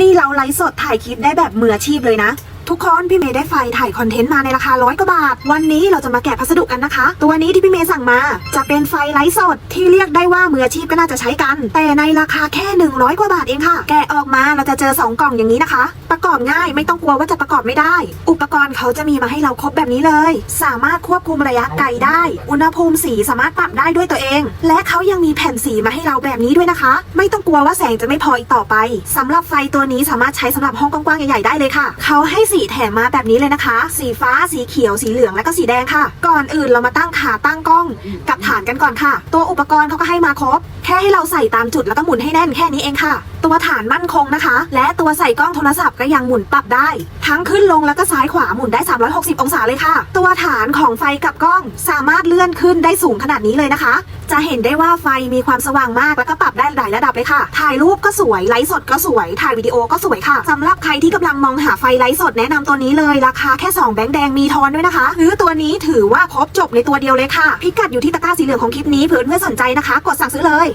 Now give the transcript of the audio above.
นี่เราไลฟ์สดถ่ายคลิปได้แบบมืออาชีพเลยนะ ทุกคนพี่เมย์ได้ไฟถ่ายคอนเทนต์มาในราคาร้อยกว่าบาท วันนี้เราจะมาแกะพัสดุกันนะคะ ตัวนี้ที่พี่เมย์สั่งมาจะเป็นไฟไลฟ์สดที่เรียกได้ว่ามืออาชีพก็น่าจะใช้กัน แต่ในราคาแค่ 100 กว่าบาทเองค่ะ แกะออกมาเราจะเจอ 2 กล่องอย่างนี้นะคะ ประกอบง่ายไม่ต้องกลัวว่าจะประกอบไม่ได้ อุปกรณ์เขาจะมีมาให้เราครบแบบนี้เลย สามารถควบคุมระยะไกลได้ อุณหภูมิสีสามารถปรับได้ด้วยตัวเอง และเขายังมีแผ่นสีมาให้เราแบบนี้ด้วยนะคะ ไม่ต้องกลัวว่าแสงจะไม่พออีกต่อไปสำหรับไฟตัวนี้สามารถใช้สำหรับห้องกว้างๆใหญ่ๆได้เลยค่ะ เขาให้สีแถมมาแบบนี้เลยนะคะ สีฟ้าสีเขียวสีเหลืองและก็สีแดงค่ะ ก่อนอื่นเรามาตั้งขาตั้งกล้องกับฐานกันก่อนค่ะ ตัวอุปกรณ์เขาก็ให้มาครบ แค่ให้เราใส่ตามจุดแล้วก็หมุนให้แน่นแค่นี้เองค่ะ ตัวฐานมั่นคงนะคะ และตัวใส่กล้องโทรศัพท์ก็ยังหมุนปรับได้ ทั้งขึ้นลงแล้วก็ซ้ายขวาหมุนได้ 360 องศาเลยค่ะ ตัวฐานของไฟกับกล้องสามารถเลื่อนขึ้นได้สูงขนาดนี้เลยนะคะ จะเห็นได้ว่าไฟมีความสว่างมากแล้วก็ปรับได้หลายระดับเลยค่ะ ถ่ายรูปก็สวย ไลฟ์สดก็สวย ถ่ายวิดีโอก็สวยค่ะสำหรับใครที่กำลังมองหาไฟไลฟ์สดแนะนำตัวนี้เลยราคาแค่2แบงค์แดงมีทอนด้วยนะคะหรือตัวนี้ถือว่าครบจบในตัวเดียวเลยค่ะ พิกัดอยู่ที่ตะกร้าสีเหลืองของคลิปนี้เผื่อเพื่อนสนใจนะคะ กดสั่งซื้อเลย